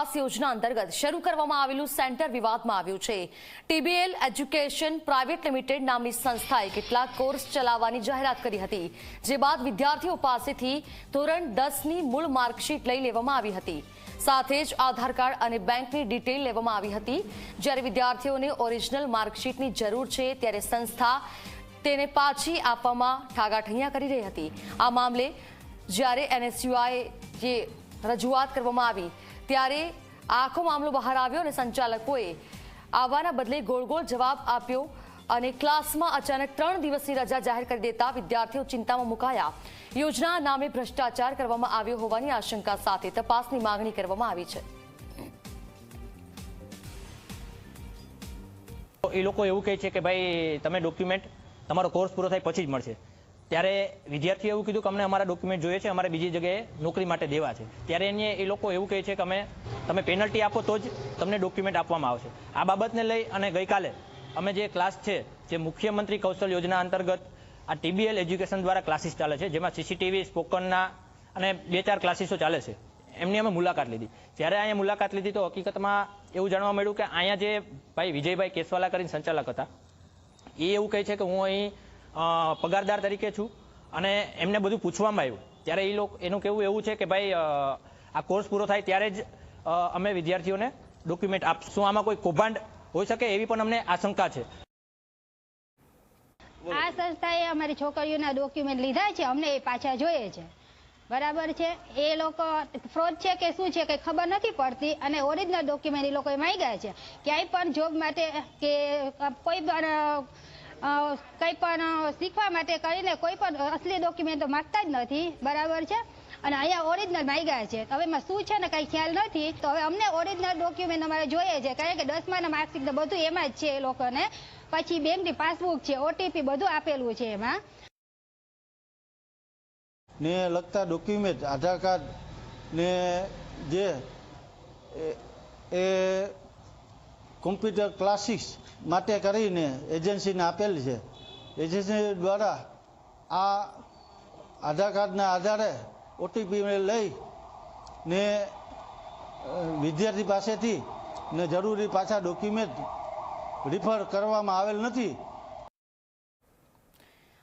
આવાસ યોજના અંતર્ગત શરૂ કરવામાં આવેલું સેન્ટર વિવાદમાં આવ્યું છે. ટીબીએલ એજ્યુકેશન પ્રાઇવેટ લિમિટેડ નામની સંસ્થાએ કેટલાક કોર્સ ચલાવવાની જાહેરાત કરી હતી, જે બાદ વિદ્યાર્થીઓ પાસેથી ધોરણ દસની મૂળ માર્કશીટ લઈ લેવામાં આવી હતી. સાથે જ આધાર કાર્ડ અને બેંકની ડિટેલ લેવામાં આવી હતી. જ્યારે વિદ્યાર્થીઓને ઓરિજિનલ માર્કશીટની જરૂર છે, ત્યારે સંસ્થા તેને પાછી આપવામાં ઠાગાઠૈયા કરી રહી હતી. આ મામલે જ્યારે એનએસયુઆઈ જે રજૂઆત કરવામાં આવી ત્યારે આખો મામલો બહાર આવ્યો અને સંચાલકોએ આવવાના બદલે ગોળ ગોળ જવાબ આપ્યો અને ક્લાસમાં અચાનક ત્રણ દિવસની રજા જાહેર કરી દેતા વિદ્યાર્થીઓ ચિંતામાં મુકાયા. યોજના નામે ભ્રષ્ટાચાર કરવામાં આવ્યો હોવાની આશંકા સાથે તપાસની માંગણી કરવામાં આવી છે. એ લોકો એવું કહે છે કે ભાઈ, તમે ડોક્યુમેન્ટ તમારો કોર્સ પૂરો થાય પછી જ મળશે. ત્યારે વિદ્યાર્થીએ એવું કીધું કે અમને અમારા ડોક્યુમેન્ટ જોઈએ છે, અમારે બીજી જગ્યાએ નોકરી માટે દેવા છે. ત્યારે એને એ લોકો એવું કહે છે કે અમે, તમે પેનલ્ટી આપો તો જ તમને ડોક્યુમેન્ટ આપવામાં આવશે. આ બાબતને લઈ અને ગઈકાલે અમે જે ક્લાસ છે, જે મુખ્યમંત્રી કૌશલ યોજના અંતર્ગત આ ટીબીએલ એજ્યુકેશન દ્વારા ક્લાસીસ ચાલે છે, જેમાં સીસીટીવી સ્પોકનના અને બે ચાર ક્લાસીસો ચાલે છે. એમની અમે મુલાકાત લીધી. જ્યારે અહીંયા મુલાકાત લીધી તો હકીકતમાં એવું જાણવા મળ્યું કે અહીંયા જે ભાઈ વિજયભાઈ કેસવાલા કરીને સંચાલક હતા, એ એવું કહે છે કે હું અહીં પગારદાર તરીકે છું. અને એમને બધું પૂછવામાં આવ્યું. ત્યારે એ લોકો, એનું કહેવું એવું છે કે ભાઈ આ કોર્સ પૂરો થાય ત્યારે જ અમે વિદ્યાર્થીઓને ડોક્યુમેન્ટ આપશું. આમાં કોઈ કૌભાંડ હોઈ શકે એવી પણ અમને આશંકા છે. આ સંસ્થાએ અમારી છોકરીઓના ડોક્યુમેન્ટ લીધા છે. અમને એ પાછા જોઈએ છે. બરાબર છે? એ લોકો, ફ્રોડ છે કે શું છે કઈ ખબર નથી પડતી અને ઓરિજિનલ ડોક્યુમેન્ટ એ લોકોએ માંગ્યા છે. ક્યાંય પણ જોબ માટે કે કોઈ પણ કંઈ પણ શીખવા માટે કરીને કોઈ પણ અસલી ડોક્યુમેન્ટ માંગતા જ નથી. બરાબર છે? અને અહીંયા ઓરિજિનલ માંગ્યા છે. હવે એમાં શું છે ને કંઈ ખ્યાલ નથી. તો હવે અમને ઓરિજિનલ ડોક્યુમેન્ટ અમારે જોઈએ છે. કારણ કે દસમાના માર્કશીટ તો બધું એમાં જ છે એ લોકોને. પછી બેંકની પાસબુક છે ઓટીપી બધું આપેલું છે એમાં. ને લગતા ડોક્યુમેન્ટ આધાર કાર્ડ ને જે એ કોમ્પ્યુટર ક્લાસીસ માટે કરીને એજન્સીને આપેલ છે. એજન્સી દ્વારા આ આધાર કાર્ડના આધારે ઓટીપી લઈ ને વિદ્યાર્થી પાસેથી ને જરૂરી પાછા ડોક્યુમેન્ટ રિફર કરવામાં આવેલ નથી.